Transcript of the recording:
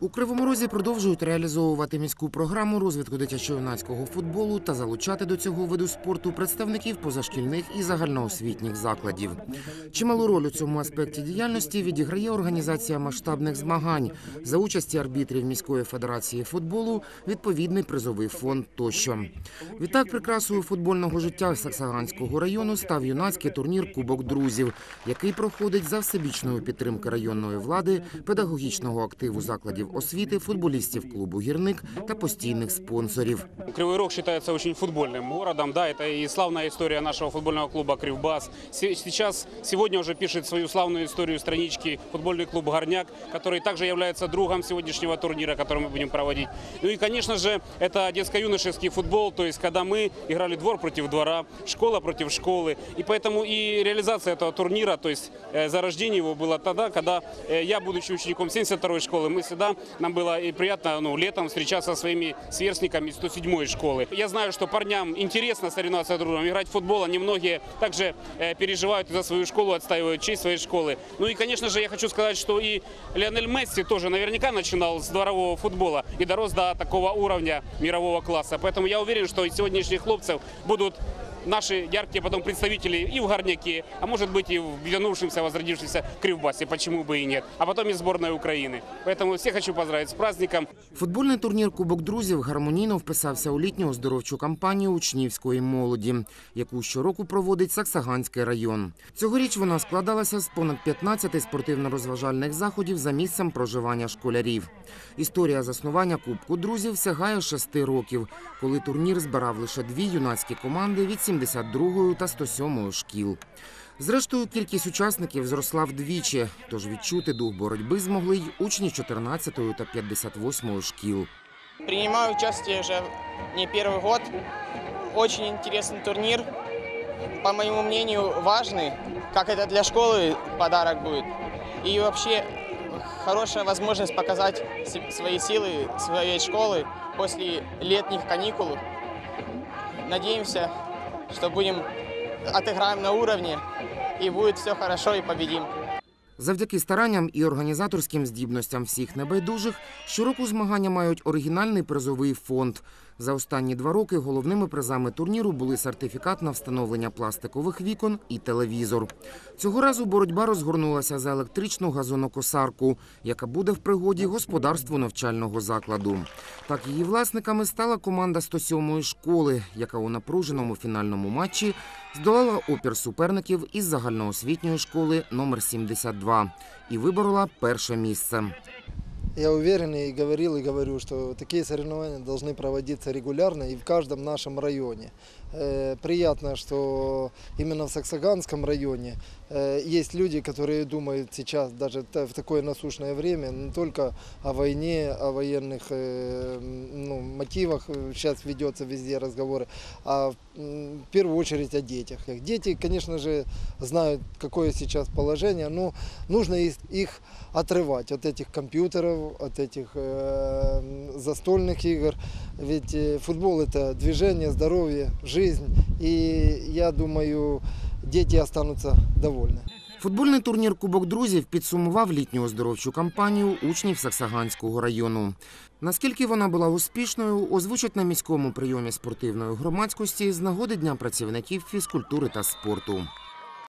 У Кривому Розі продовжують реалізовувати міську програму розвитку дитячо-юнацького футболу та залучати до цього виду спорту представників позашкільних і загальноосвітніх закладів. Чималу роль у цьому аспекті діяльності відіграє організація масштабних змагань за участі арбітрів міської федерації футболу, відповідний призовий фонд тощо. Відтак, прикрасою футбольного життя Саксаганського району став юнацький турнір Кубок друзів, який проходить за всебічної підтримки районної влади, педагогічного активу закладів освіти, футболістів клубу Гірник та постійних спонсорів. Кривой Рог считается очень футбольным городом, да, это и славная история нашего футбольного клуба «Кривбас». Се- Сейчас, сегодня уже пишет свою славную историю странички футбольный клуб «Горняк», который также является другом сегодняшнего турнира, который мы будем проводить. Ну и, конечно же, это детско-юношеский футбол, то есть когда мы играли двор против двора, школа против школы. И поэтому и реализация этого турнира, то есть э, зарождение его было тогда, когда э, я, будучи учеником 72-й школы, мы всегда, нам было и приятно ну, летом встречаться со своими сверстниками из 107-й школы. Я знаю, что парням интересно соревноваться друг с другом, играть в футбол, они многие также э, переживают за свою школу, отстаивают честь своей школы. Ну и, конечно же, я хочу сказать, что и Лионель Месси тоже наверняка начинал с дворового футбола и дорос до такого уровня мирового класса. Поэтому я уверен, что из сегодняшних хлопцев будут наши яркие потом представители и в Горняке, а может быть и в вернувшемся, возродившемся Кривбасе, почему бы и нет, а потом и сборной Украины. Поэтому всех хочу поздравить с праздником. Футбольний турнір Кубок друзів гармонійно вписався у літню оздоровчу кампанію учнівської молоді, яку щороку проводить Саксаганський район. Цьогоріч вона складалася з понад 15 спортивно-розважальних заходів за місцем проживання школярів. Історія заснування Кубку друзів сягає шести років, коли турнір збирав лише дві юнацькі команди від 72-ї та 107-ї шкіл. Зрештою, кількість учасників зросла вдвічі, тож відчути дух боротьби змогли й учні 14-ї та 58-ї шкіл. Принимаю участие уже не первый год. Очень интересный турнир. По моему мнению, важный. Как это для школы подарок будет. И вообще хорошая возможность показать се- свои силы своей школы после летних каникул. Надеемся, что будем отыграем на уровне и будет все хорошо и победим. Завдяки старанням і організаторським здібностям всіх небайдужих, щороку змагання мають оригінальний призовий фонд. За останні два роки головними призами турніру були сертифікат на встановлення пластикових вікон і телевізор. Цього разу боротьба розгорнулася за електричну газонокосарку, яка буде в пригоді господарству навчального закладу. Так її власниками стала команда 107-ї школи, яка у напруженому фінальному матчі здолала опір суперників із загальноосвітньої школи номер 72 і виборола перше місце. Я уверен и говорил, и говорю, что такие соревнования должны проводиться регулярно и в каждом нашем районе. Э, Приятно, что именно в Саксаганском районе э, есть люди, которые думают сейчас, даже в такое насущное время, не только о войне, о военных э, ну, мотивах, сейчас ведется везде разговоры, а в первую очередь о детях. Дети, конечно же, знают, какое сейчас положение, но нужно их отрывать от этих компьютеров, от этих э, застольных игр. Ведь э, футбол это движение, здоровье, жизнь. И я думаю, дети останутся довольны. Футбольний турнір Кубок друзів підсумував літню оздоровчу кампанію учнів Саксаганського району. Наскільки вона була успішною, озвучать на міському прийомі спортивної громадськості з нагоди Дня працівників фізкультури та спорту.